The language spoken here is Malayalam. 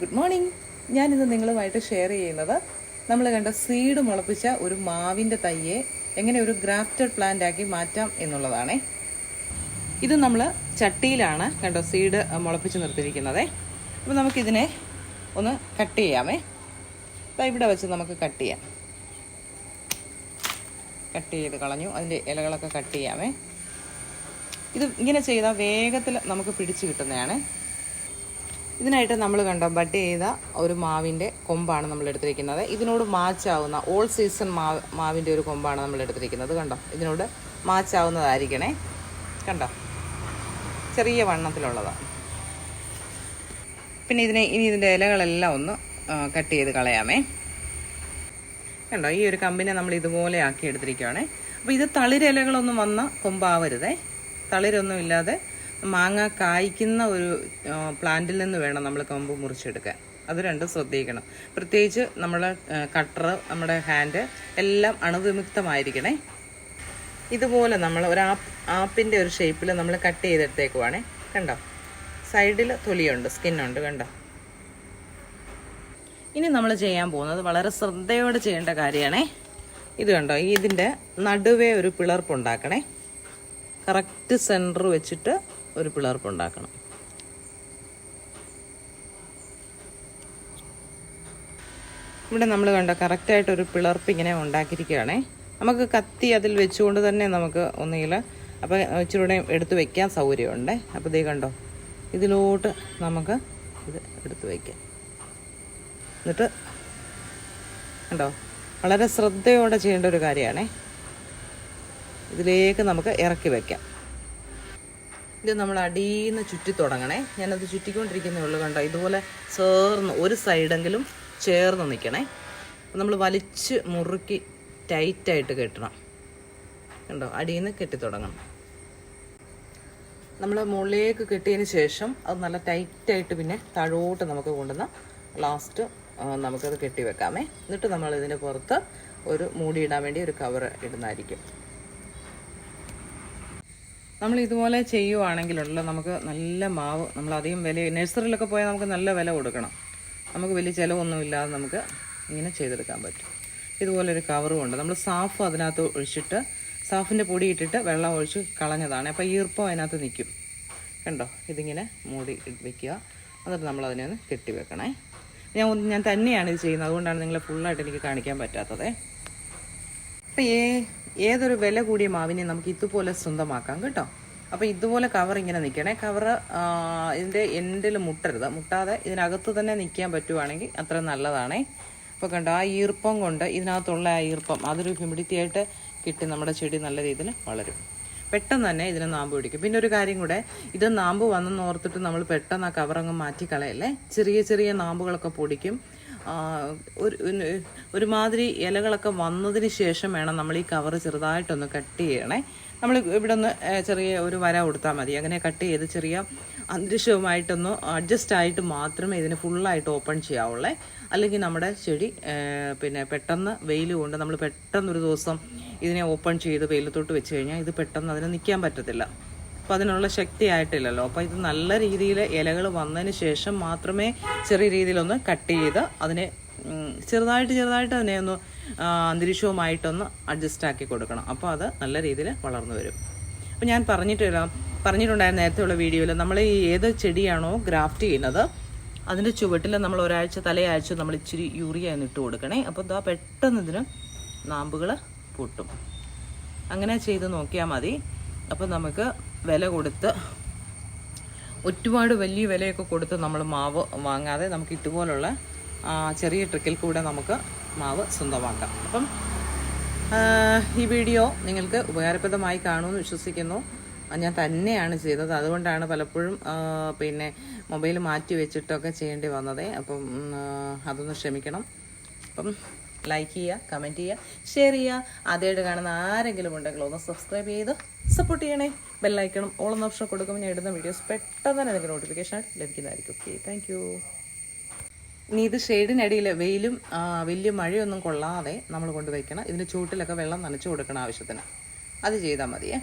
ഗുഡ് മോർണിംഗ് ഞാനിന്ന് നിങ്ങളുമായിട്ട് ഷെയർ ചെയ്യുന്നത് നമ്മൾ കണ്ട സീഡ് മുളപ്പിച്ച ഒരു മാവിന്റെ തയ്യെ എങ്ങനെ ഒരു ഗ്രാഫ്റ്റഡ് പ്ലാന്റ് ആക്കി മാറ്റാം എന്നുള്ളതാണേ. ഇത് നമ്മൾ ചട്ടിയിലാണ് കണ്ടോ സീഡ് മുളപ്പിച്ച് നിർത്തിയിരിക്കുന്നത്. അപ്പോൾ നമുക്കിതിനെ ഒന്ന് കട്ട് ചെയ്യാമേ. ഇവിടെ വെച്ച് നമുക്ക് കട്ട് ചെയ്യാം. കട്ട് ചെയ്ത് കളഞ്ഞു. അതിന്റെ ഇലകളൊക്കെ കട്ട് ചെയ്യാമേ. ഇത് ഇങ്ങനെ ചെയ്താൽ വേഗത്തിൽ നമുക്ക് പിടിച്ചു കിട്ടുന്നതാണ്. ഇതിനായിട്ട് നമ്മൾ കണ്ടോ ബഡ് ചെയ്ത ഒരു മാവിന്റെ കൊമ്പാണ് നമ്മൾ എടുത്തിരിക്കുന്നത്. ഇതിനോട് മാച്ചാവുന്ന ഓൾ സീസൺ മാവ് മാവിന്റെ ഒരു കൊമ്പാണ് നമ്മൾ എടുത്തിരിക്കുന്നത്. കണ്ടോ ഇതിനോട് മാച്ചാവുന്നതായിരിക്കണേ കണ്ടോ ചെറിയ വണ്ണത്തിലുള്ളതാണ് പിന്നെ ഇതിനെ ഇനി ഇതിന്റെ ഇലകളെല്ലാം ഒന്ന് കട്ട് ചെയ്ത് കളയാമേ. കണ്ടോ ഈ ഒരു കമ്പിനെ നമ്മൾ ഇതുപോലെ ആക്കി എടുത്തിരിക്കുകയാണേ അപ്പോൾ ഇത് തളിരിലകളൊന്നും വന്ന കൊമ്പാവരുതേ. തളിരൊന്നും ഇല്ലാതെ മാങ്ങ കായ്ക്കുന്ന ഒരു പ്ലാന്റിൽ നിന്ന് വേണം നമ്മൾ കൊമ്പ് മുറിച്ചെടുക്കാൻ. അത് രണ്ടും ശ്രദ്ധിക്കണം. പ്രത്യേകിച്ച് നമ്മളെ കട്ടർ നമ്മുടെ ഹാൻഡ് എല്ലാം അണുവിമുക്തമായിരിക്കണേ. ഇതുപോലെ നമ്മൾ ഒരു ആപ്പ് ആപ്പിന്റെ ഒരു ഷേപ്പിൽ നമ്മൾ കട്ട് ചെയ്തെടുത്തേക്കുവാണേ. കണ്ടോ? സൈഡിൽ തൊലിയുണ്ട് സ്കിന്നുണ്ട് കണ്ടോ? ഇനി നമ്മൾ ചെയ്യാൻ പോകുന്നത് വളരെ ശ്രദ്ധയോടെ ചെയ്യേണ്ട കാര്യമാണേ ഇത് കണ്ടോ? ഇതിന്റെ നടുവേ ഒരു പിളർപ്പ് ഉണ്ടാക്കണേ. കറക്റ്റ് സെന്റർ വെച്ചിട്ട് ഒരു പിളർപ്പ് ഉണ്ടാക്കണം. ഇവിടെ നമ്മൾ കണ്ട കറക്റ്റായിട്ട് ഒരു പിളർപ്പ് ഇങ്ങനെ ഉണ്ടാക്കിയിരിക്കുകയാണേ. നമുക്ക് കത്തി അതിൽ വെച്ചുകൊണ്ട് തന്നെ നമുക്ക് ഒന്നുകിൽ അപ്പോൾ ഇച്ചിരൂടെ എടുത്ത് വയ്ക്കാൻ സൗകര്യമുണ്ട്. അപ്പോൾ ഇതേ കണ്ടോ ഇതിലോട്ട് നമുക്ക് ഇത് എടുത്ത് വയ്ക്കാം എന്നിട്ട് കണ്ടോ വളരെ ശ്രദ്ധയോടെ ചെയ്യേണ്ട ഒരു കാര്യമാണേ. ഇതിലേക്ക് നമുക്ക് ഇറക്കി വയ്ക്കാം ഇത് നമ്മൾ അടിയിൽ നിന്ന് ചുറ്റി തുടങ്ങണേ. ഞാനത് ചുറ്റിക്കൊണ്ടിരിക്കുന്നേ ഉള്ളൂ കണ്ടോ? ഇതുപോലെ ചേർന്ന് ഒരു സൈഡെങ്കിലും ചേർന്ന് നിൽക്കണേ. നമ്മൾ വലിച്ച് മുറുക്കി ടൈറ്റായിട്ട് കെട്ടണം. കണ്ടോ? അടിയിൽ നിന്ന് കെട്ടി തുടങ്ങണം. നമ്മൾ മുകളിലേക്ക് കെട്ടിയതിന് ശേഷം അത് നല്ല ടൈറ്റായിട്ട് പിന്നെ താഴോട്ട് നമുക്ക് കൊണ്ടുവന്ന ലാസ്റ്റ് നമുക്കത് കെട്ടി വെക്കാമേ. എന്നിട്ട് നമ്മൾ പുറത്ത് ഒരു മൂടിയിടാൻ വേണ്ടി ഒരു കവർ ഇടുന്നതായിരിക്കും. നമ്മൾ ഇതുപോലെ ചെയ്യുവാണെങ്കിലുള്ള നമുക്ക് നല്ല മാവ് നമ്മൾ അധികം വില നഴ്സറിയിലൊക്കെ പോയാൽ നമുക്ക് നല്ല വില കൊടുക്കണം. നമുക്ക് വലിയ ചിലവൊന്നുമില്ലാതെ നമുക്ക് ഇങ്ങനെ ചെയ്തെടുക്കാൻ പറ്റും. ഇതുപോലൊരു കവറും ഉണ്ട്. നമ്മൾ സാഫ് അതിനകത്ത് ഒഴിച്ചിട്ട് സാഫിന്റെ പൊടി ഇട്ടിട്ട് വെള്ളം ഒഴിച്ച് കളഞ്ഞതാണ്. അപ്പോൾ ഈർപ്പം അതിനകത്ത് നിൽക്കും. കണ്ടോ? ഇതിങ്ങനെ മൂടി വെക്കുക. എന്നിട്ട് നമ്മൾ അതിനെ ഒന്ന് കെട്ടി വെക്കണേ. ഞാൻ ഞാൻ തന്നെയാണ് ഇത് ചെയ്യുന്നത്. അതുകൊണ്ടാണ് നിങ്ങളെ ഫുള്ളായിട്ട് എനിക്ക് കാണിക്കാൻ പറ്റാത്തത്. അപ്പം ഏ ഏതൊരു വില കൂടിയ മാവിനെ നമുക്ക് ഇതുപോലെ സ്വന്തമാക്കാം കേട്ടോ. അപ്പോൾ ഇതുപോലെ കവർ ഇങ്ങനെ നിൽക്കണേ. കവർ ഇതിന്റെ എൻഡിൽ മുട്ടരുത്. മുട്ടാതെ ഇതിനകത്ത് തന്നെ നിൽക്കാൻ പറ്റുവാണെങ്കിൽ അത്ര നല്ലതാണേ. അപ്പോൾ കണ്ടോ ആ ഈർപ്പം കൊണ്ട് ഇതിനകത്തുള്ള ആ ഈർപ്പം അതൊരു ഹ്യൂമിഡിറ്റി ആയിട്ട് കിട്ടി നമ്മുടെ ചെടി നല്ല രീതിയിൽ വളരും. പെട്ടെന്ന് തന്നെ ഇതിന് നാമ്പ് പിടിക്കും. പിന്നെ ഒരു കാര്യം കൂടെ ഇത് നാമ്പ് വന്നെന്ന് ഓർത്തിട്ട് നമ്മൾ പെട്ടെന്ന് ആ കവറങ്ങ് മാറ്റി കളയല്ലേ ചെറിയ ചെറിയ നാമ്പുകളൊക്കെ പൊടിക്കും. ഒരു ഒരു- ഒരുമാതിരി ഇലകളൊക്കെ വന്നതിന് ശേഷം വേണം നമ്മൾ ഈ കവർ ചെറുതായിട്ടൊന്ന് കട്ട് ചെയ്യണേ. നമ്മൾ ഇവിടെ ഒന്ന് ചെറിയ ഒരു വര കൊടുത്താൽ മതി. അങ്ങനെ കട്ട് ചെയ്ത് ചെറിയ അന്തരീക്ഷവുമായിട്ടൊന്ന് അഡ്ജസ്റ്റ് ആയിട്ട് മാത്രമേ ഇതിന് ഫുള്ളായിട്ട് ഓപ്പൺ ചെയ്യാവുള്ളേ. അല്ലെങ്കിൽ നമ്മുടെ ചെടി പിന്നെ പെട്ടെന്ന് വെയിൽ കൊണ്ട് നമ്മൾ പെട്ടെന്നൊരു ദിവസം ഇതിനെ ഓപ്പൺ ചെയ്ത് വെയിലത്തോട്ട് വെച്ച് കഴിഞ്ഞാൽ ഇത് പെട്ടെന്ന് അതിനെ നിൽക്കാൻ പറ്റത്തില്ല. അപ്പോൾ അതിനുള്ള ശക്തി ആയിട്ടില്ലല്ലോ അപ്പോൾ ഇത് നല്ല രീതിയിൽ ഇലകൾ വന്നതിന് ശേഷം മാത്രമേ ചെറിയ രീതിയിലൊന്ന് കട്ട് ചെയ്ത് അതിനെ ചെറുതായിട്ട് ചെറുതായിട്ട് അതിനെ ഒന്ന് അന്തരീക്ഷവുമായിട്ടൊന്ന് അഡ്ജസ്റ്റ് ആക്കി കൊടുക്കണം. അപ്പോൾ അത് നല്ല രീതിയിൽ വളർന്നു വരും. അപ്പോൾ ഞാൻ പറഞ്ഞിട്ടില്ല പറഞ്ഞിട്ടുണ്ടായിരുന്ന നേരത്തെയുള്ള വീഡിയോയിൽ നമ്മൾ ഈ ഏത് ചെടിയാണോ ഗ്രാഫ്റ്റ് ചെയ്യുന്നത് അതിന്റെ ചുവട്ടിൽ നമ്മൾ ഒരാഴ്ച തലയാഴ്ച നമ്മൾ ഇച്ചിരി യൂറിയ ഇട്ട് കൊടുക്കണേ. അപ്പോൾ ഇതാ പെട്ടെന്ന് ഇതിന് നാമ്പുകൾ പൊട്ടും. അങ്ങനെ ചെയ്ത് നോക്കിയാൽ മതി. അപ്പോൾ നമുക്ക് വില കൊടുത്ത് ഒരുപാട് വലിയ വിലയൊക്കെ കൊടുത്ത് നമ്മൾ മാവ് വാങ്ങാതെ നമുക്ക് ഇതുപോലുള്ള ചെറിയ ട്രിക്കിൽ കൂടെ നമുക്ക് മാവ് സ്വന്തമാക്കാം. അപ്പം ഈ വീഡിയോ നിങ്ങൾക്ക് ഉപകാരപ്രദമായി കാണുമെന്ന് വിശ്വസിക്കുന്നു. ഞാൻ തന്നെയാണ് ചെയ്തത്. അതുകൊണ്ടാണ് പലപ്പോഴും പിന്നെ മൊബൈൽ മാറ്റി വെച്ചിട്ടൊക്കെ ചെയ്യേണ്ടി വന്നത്. അപ്പം അതൊന്ന് ക്ഷമിക്കണം. അപ്പം ലൈക്ക് ചെയ്യുക കമന്റ് ചെയ്യുക ഷെയർ ചെയ്യുക. ആദ്യമായിട്ട് കാണുന്ന ആരെങ്കിലും ഉണ്ടെങ്കിൽ ഒന്ന് സബ്സ്ക്രൈബ് ചെയ്ത് സപ്പോർട്ട് ചെയ്യണേ. ബെല്ലൈക്കണം ഓൾ എന്ന ഓപ്ഷൻ കൊടുക്കുമ്പോൾ ഞാൻ ഇടുന്ന വീഡിയോസ് പെട്ടെന്ന് തന്നെ നിങ്ങൾക്ക് നോട്ടിഫിക്കേഷൻ ആയിട്ട് ലഭിക്കുന്നതായിരിക്കും. ഓക്കെ താങ്ക് യു ഇനി ഇത് ഷെയ്ഡിനടിയിൽ വെയിലും വലിയ മഴയൊന്നും കൊള്ളാതെ നമ്മൾ കൊണ്ടുവയ്ക്കണം ഇതിന് ചൂട്ടിലൊക്കെ വെള്ളം നനച്ചു കൊടുക്കണം ആവശ്യത്തിന്. അത് ചെയ്താൽ മതിയേ.